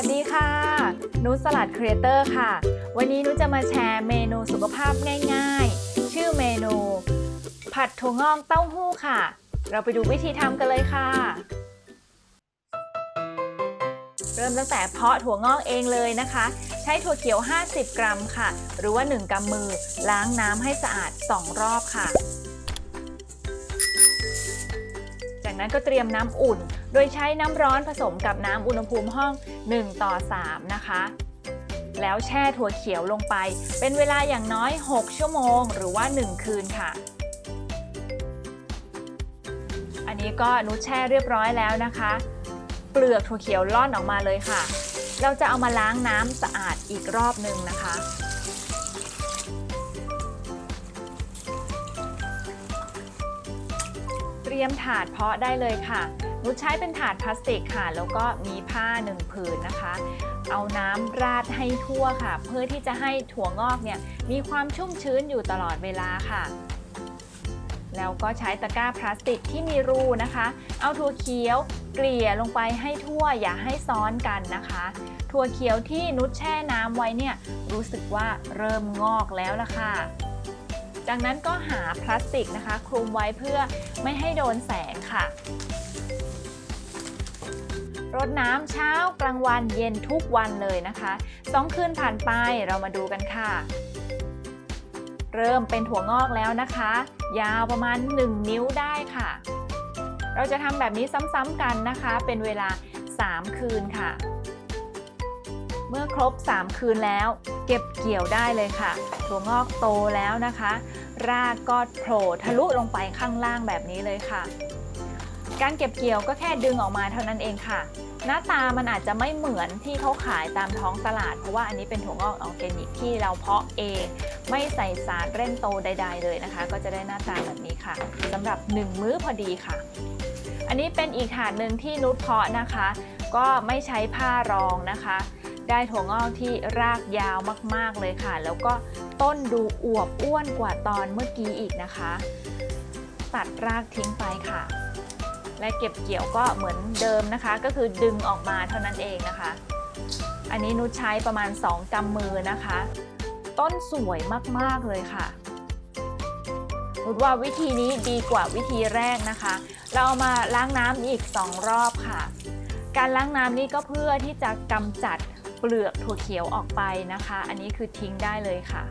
วัสดีค่ะ นุสลัดครีเอเตอร์ค่ะ วันนี้นุจะมาแชร์เมนูสุขภาพง่ายๆ ชื่อเมนู ผัดถั่วงอกเต้าหู้ค่ะ เราไปดูวิธีทำกันเลยค่ะ เริ่มตั้งแต่เพาะถั่วงอกเองเลยนะคะ ใช้ถั่วเขียว 50 กรัมค่ะ หรือว่า 1กำมือ ล้างน้ำให้สะอาด 2 รอบค่ะ นั้นก็เตรียมน้ำอุ่น โดยใช้น้ำร้อนผสมกับน้ำอุณหภูมิห้อง 1 ต่อ 3 นะคะแล้วแช่ถั่วเขียวลงไป เป็นเวลาอย่างน้อย 6 ชั่วโมง หรือว่า 1 คืนค่ะ อันนี้ก็นุชแช่เรียบร้อยแล้วนะคะ เปลือกถั่วเขียวล่อนออกมาเลยค่ะ เราจะเอามาล้างน้ำสะอาดอีกรอบหนึ่งนะคะ รียมถาดเพาะได้เลยค่ะนุชใช้เป็นถาดพลาสติกค่ะ แล้วก็มีผ้าหนึ่งผืนนะคะ เอาน้ำราดให้ทั่วค่ะ เพื่อที่จะให้ถั่วงอกเนี่ยมีความชุ่มชื้นอยู่ตลอดเวลาค่ะ แล้วก็ใช้ตะกร้าพลาสติกที่มีรูนะคะ เอาถั่วเขียวเกลี่ยลงไปให้ทั่วอย่าให้ซ้อนกันนะคะ ถั่วเขียวที่นุชแช่น้ำไว้เนี่ยรู้สึกว่าเริ่มงอกแล้วล่ะค่ะ จากนั้นก็หาพลาสติกนะคะ คลุมไว้เพื่อไม่ให้โดนแสงค่ะรดน้ำเช้ากลางวันเย็นทุกวันเลยนะคะสองคืนผ่านไปเรามาดูกันค่ะ เริ่มเป็นถั่วงอกแล้วนะคะ ยาวประมาณ 1 นิ้วได้ค่ะ เราจะทำแบบนี้ซ้ำๆกันนะคะ เป็นเวลา 3 คืนค่ะ เมื่อครบ 3 คืนแล้ว เก็บเกี่ยวได้เลยค่ะ ถั่วงอกโตแล้วนะคะ รากก็โผล่ทะลุลงไปข้างล่างแบบนี้เลยค่ะ การเก็บเกี่ยวก็แค่ดึงออกมาเท่านั้นเองค่ะ หน้าตามันอาจจะไม่เหมือนที่เขาขายตามท้องตลาด เพราะว่าอันนี้เป็นถั่วงอกออร์แกนิกที่เราเพาะเอง ไม่ใส่สารเร่งโตใด ๆ เลยนะคะ ก็จะได้หน้าตาแบบนี้ค่ะสำหรับ 1 มื้อพอดีค่ะ อันนี้เป็นอีกถาดหนึ่งที่นุชเพาะนะคะ ก็ไม่ใช้ผ้ารองนะคะ ได้ถั่วงอกที่รากยาวมากๆเลยค่ะ แล้วก็ต้นดูอวบอ้วนกว่าตอนเมื่อกี้อีกนะคะ ตัดรากทิ้งไปค่ะ และเก็บเกี่ยวก็เหมือนเดิมนะคะ ก็คือดึงออกมาเท่านั้นเองนะคะ อันนี้นุชใช้ประมาณ 2กำมือนะคะ ต้นสวยมากๆเลยค่ะนุชว่าวิธีนี้ดีกว่าวิธีแรกนะคะ เราเอามาล้างน้ำอีก 2 รอบค่ะการล้างน้ำนี่ก็เพื่อที่จะกำจัด เปลือกถั่วเขียวออกไปนะคะ อันนี้คือทิ้งได้เลยค่ะ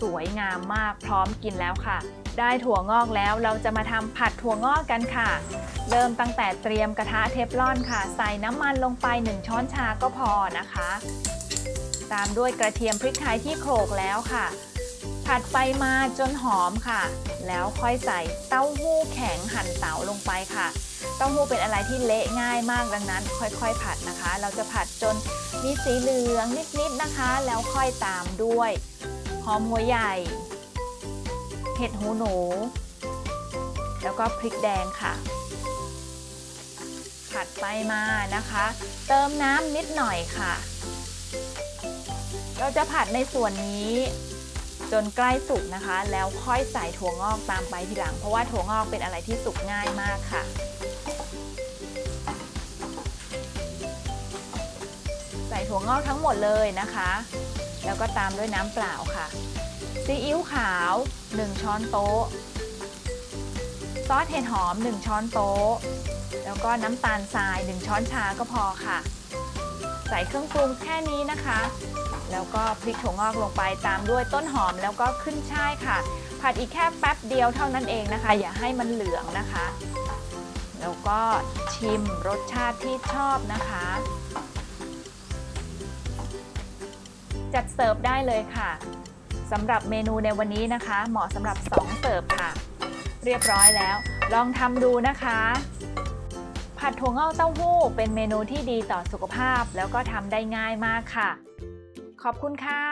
สวยงามมากพร้อมกินแล้วค่ะ ได้ถั่วงอกแล้วเราจะมาทำผัดถั่วงอกกันค่ะ เริ่มตั้งแต่เตรียมกระทะเทฟลอนค่ะ ใส่น้ำมันลงไป 1 ช้อนชาก็พอนะคะ ตามด้วยกระเทียมพริกไทยที่โขลกแล้วค่ะผัดไปมาจนหอมค่ะ แล้วค่อยใส่เต้าหู้แข็งหั่นเต๋าลงไปค่ะ เต้าหู้เป็นอะไรที่เละง่ายมากดังนั้น ค่อยๆ ผัดนะคะ เราจะผัดจนมีสีเหลืองนิดๆนะคะ แล้วค่อยตามด้วยหอมหัวใหญ่ เห็ดหูหนู แล้วก็พริกแดงค่ะ ผัดไปมานะคะ เติมน้ำนิดหน่อยค่ะ เราจะผัดในส่วนนี้ จนใกล้สุกนะคะ แล้วค่อยใส่ถั่วงอกตามไปทีหลัง เพราะว่าถั่วงอกเป็นอะไรที่สุกง่ายมากค่ะ ใส่ถั่วงอกทั้งหมดเลยนะคะ แล้วก็ตามด้วยน้ำเปล่าค่ะซีอิ๊วขาว 1 ช้อนโต๊ะ ซอสเห็ดหอม 1 ช้อนโต๊ะ แล้วก็น้ำตาลทราย 1 ช้อนชาก็พอค่ะ ใส่เครื่องปรุงแค่นี้นะคะ แล้วก็พริกถั่วงอกลงไปตามด้วยต้นหอมแล้วก็ขึ้นช่ายค่ะ ผัดอีกแค่แป๊บเดียวเท่านั้นเองนะคะ อย่าให้มันเหลืองนะคะ แล้วก็ชิมรสชาติที่ชอบนะคะ จัดเสิร์ฟได้เลยค่ะสำหรับเมนูในวันนี้นะคะ เหมาะสำหรับ 2 เสิร์ฟค่ะ เรียบร้อยแล้ว ลองทำดูนะคะผัดถั่วงอกเต้าหู้เป็นเมนูที่ดีต่อสุขภาพ แล้วก็ทำได้ง่ายมากค่ะ ขอบคุณค่ะ